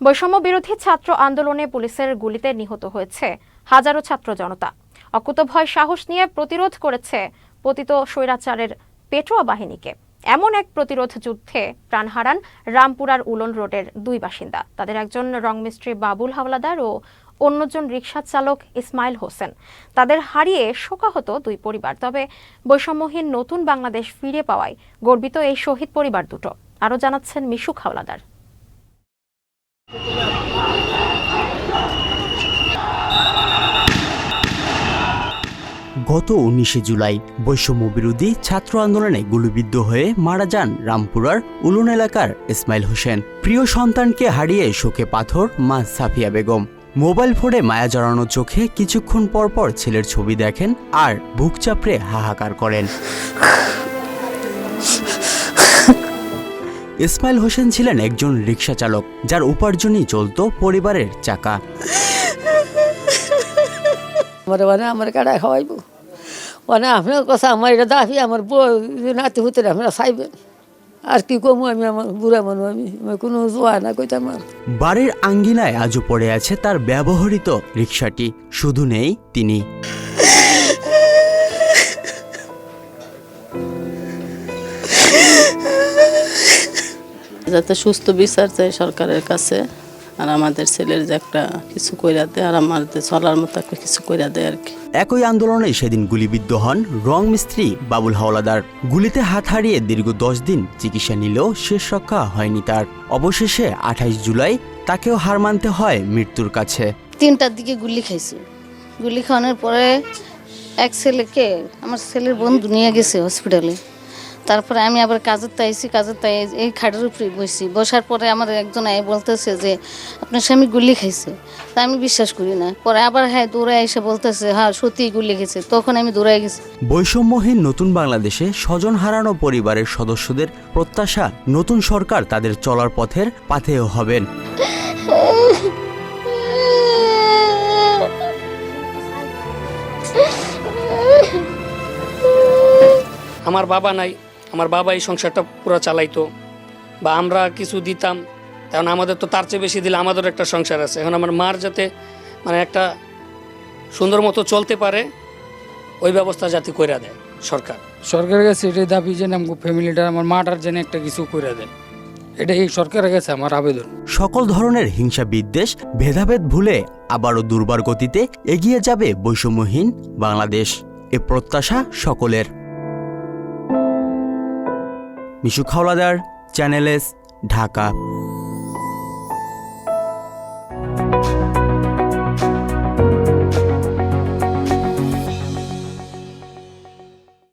বৈষম্য বিরোধী ছাত্র আন্দোলনে পুলিশের গুলিতে নিহত হয়েছে হাজারো ছাত্র জনতা। অকুতভয় সাহস নিয়ে প্রতিরোধ করেছে পতিত স্বৈরাচারের পেটোয়া বাহিনীকে। এমন এক প্রতিরোধ যুদ্ধে প্রাণ হারান রামপুরার উলন রোডের দুই বাসিন্দা। তাদের একজন রংমিস্ত্রি বাবুল হাওলাদার ও অন্যজন রিক্সা চালক ইসমাইল হোসেন। তাদের হারিয়ে শোকাহত দুই পরিবার। তবে বৈষম্যহীন নতুন বাংলাদেশ ফিরে পাওয়ায় গর্বিত এই শহীদ পরিবার দুটো। আরও জানাচ্ছেন মিশুক হাওলাদার। গত উনিশে জুলাই বৈষম্য বিরোধী ছাত্র আন্দোলনে গুলিবিদ্ধ হয়ে মারা যান রামপুরার উলুন এলাকার ইসমাইল হোসেন। প্রিয় সন্তানকে হারিয়ে শোকে পাথর মা সাফিয়া বেগম। মোবাইল ফোনে মায়া জড়ানো চোখে কিছুক্ষণ পর পর ছেলের ছবি দেখেন আর বুক চাপড়ে হাহাকার করেন। ইসমাইল হোসেন ছিলেন একজন রিকশা চালক, যার উপার্জনই চলত পরিবারের চাকা। আমার মানে আমার কাটা খাওয়াইব। মানে আপনার কথা আমার এটা দাবি আমার বউ নাতি হতে আপনারা চাইবেন? আর কি কমু আমি আমার বুড়া মানুষ আমি? কোনো জোয়া না কইতাম আর বাড়ির আঙ্গিনায় আজও পড়ে আছে তার ব্যবহৃত রিক্সাটি শুধু নেই তিনি। যাতে সুস্থ বিচার চাই সরকারের কাছে। আর আমাদের ছেলের যে একটা কিছু কইরা দেয় আর আমাদের চলার মতো একটা কিছু কইরা দেয় আর কি। একই আন্দোলনে সেদিন গুলিবিদ্ধ হন রং মিস্ত্রি বাবুল হাওলাদার। গুলিতে হাত হারিয়ে দীর্ঘ দশ দিন চিকিৎসা নিলেও শেষ রক্ষা হয়নি তার। অবশেষে আঠাইশ জুলাই তাকেও হার মানতে হয় মৃত্যুর কাছে। তিনটার দিকে গুলি খাইছি। গুলি খাওয়ানোর পরে এক ছেলেকে আমার ছেলের বন্ধু নিয়ে গেছে হসপিটালে তারপরে আমি আবার কাজের তাইছি কাজের তাই এই খাটের উপরে বসছি বসার পরে আমার একজন আয় বলতেছে যে আপনার স্বামী গুলি খাইছে। তা আমি বিশ্বাস করি না। পরে আবার হ্যাঁ দৌড়ে এসে বলতেছে হ্যাঁ সত্যিই গুলি খেয়েছে তখন আমি দৌড়াই গেছি। বৈষম্যহীন নতুন বাংলাদেশে স্বজন হারানো পরিবারের সদস্যদের প্রত্যাশা নতুন সরকার তাদের চলার পথের পাথেয় হবেন। আমার বাবা নাই। আমার বাবা এই সংসারটা পুরো চালাইতো বা আমরা কিছু দিতাম কারণ আমাদের তো তার চেয়ে বেশি দিলে আমাদের একটা সংসার আছে। এখন আমার মার যাতে মানে একটা সুন্দর মতো চলতে পারে ওই ব্যবস্থা যাতে করে দেয় সরকার। সরকারের কাছে এটাই দাবি যে আমার ফ্যামিলিটা আমার মাটার যেন একটা কিছু করে দেয়। এটাই সরকারের কাছে আমার আবেদন। সকল ধরনের হিংসা বিদ্বেষ ভেদাভেদ ভুলে আবারও দুর্বার গতিতে এগিয়ে যাবে বৈষম্যহীন বাংলাদেশ। এ প্রত্যাশা সকলের। Mishu Khawladar Channel S Dhaka.